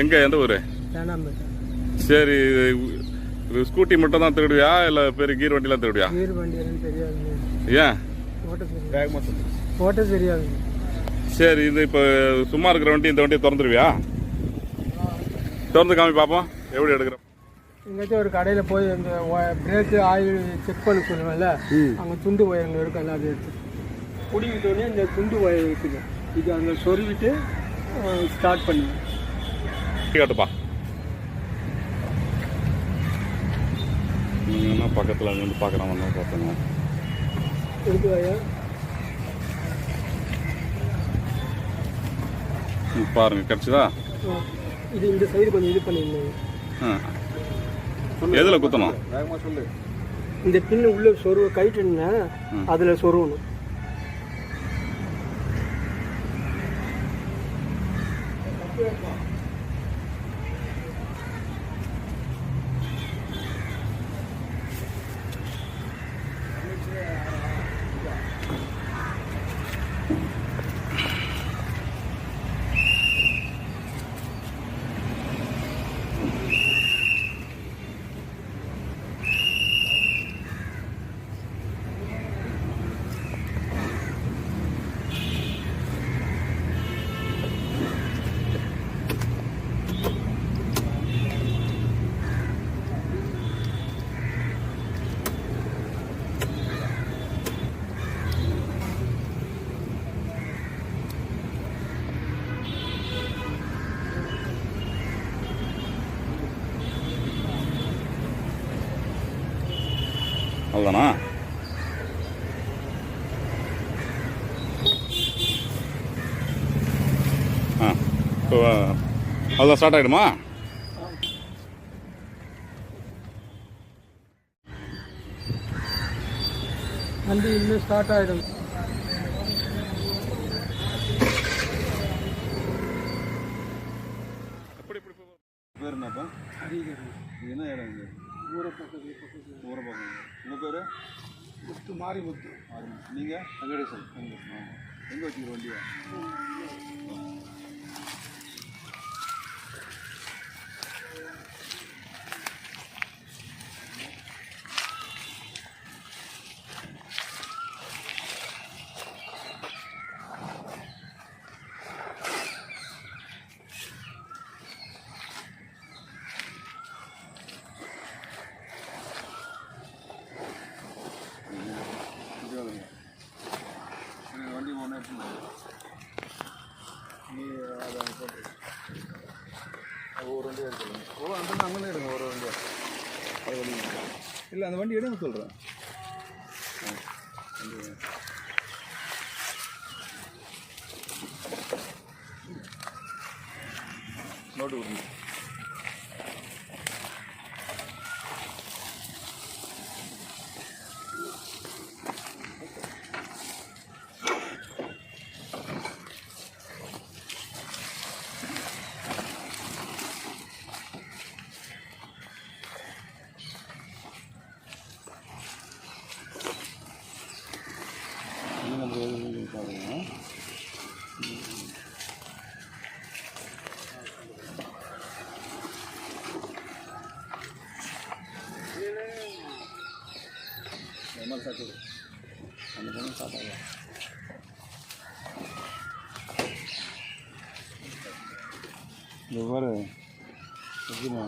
எங்கே எந்த ஊர்? சரி இது ஸ்கூட்டி மட்டும் தான் திருடுவியா? இல்லை பெரிய கீர் வண்டிலாம் திருடுவியா? கீர் வண்டி தெரியாதுங்க ஏன்? ஓட்ட தெரியாது. சரி இது இப்போ சும்மா இருக்கிற வண்டி இந்த வண்டியை திறந்துருவியா? திறந்து காமி பார்ப்போம் எப்படி எடுக்கிறோம்? எங்கேயாச்சும் ஒரு கடையில் போய் இந்த பிரேக்கு ஆயில் செக் பண்ண சொல்லுவேன்ல அங்கே துண்டு ஒயருங்க இருக்கும் எல்லாம் அதை எடுத்து. பிடிக்கிட்டோடனே இந்த துண்டு ஒயர் இருக்குது இது அங்கே சொருவிட்டு ஸ்டார்ட் பண்ணுவேன் காட்டுப்பா. நீங்க என்ன பக்கத்தில் பார்க்குறான் வந்து பார்த்தோங்க இருக்கு ஐயா ம், பாருங்க கிடச்சிதா. இது இந்த சைடு கொஞ்சம் இது பண்ணியிருந்தேங்க ஆ. எதில் குத்தணும்? இந்த பின்னு உள்ள சொருவ கைட்டுன்னா அதில் சொருவணும். அவ்வளோதானா ஆ இப்போ அதுதான் ஸ்டார்ட் ஆகிடுமா வண்டி இன்னும் ஸ்டார்ட் ஆகிடும் பேர் என்னப்பா? ஹரிகரன் இது என்ன இடம் இது ஊரை பக்கத்து ஊரை பக்கம் உங்கள் பேர்? முத்து மாறி முத்து நீங்கள் வெங்கடேசன். எங்கே வச்சுக்கிற வண்டியா இது வந்துருங்க. இது வண்டி ஒன்று எடுத்துங்க நீ அதை அங்க போட்டு அது ஒரு வண்டி எடுத்துக்கணும் ஓ அந்த அங்கே எடுங்க ஒரு வண்டியா அது வண்டி இல்லை அந்த வண்டி எடுங்க சொல்கிறேன் நோட்டு கொடுங்க இது நம்ம பாருங்கள் பாருங்க. என்ன சாப்பிடு அந்த பொண்ணு சாப்பிடலாம் இந்த பாரு எப்படிமா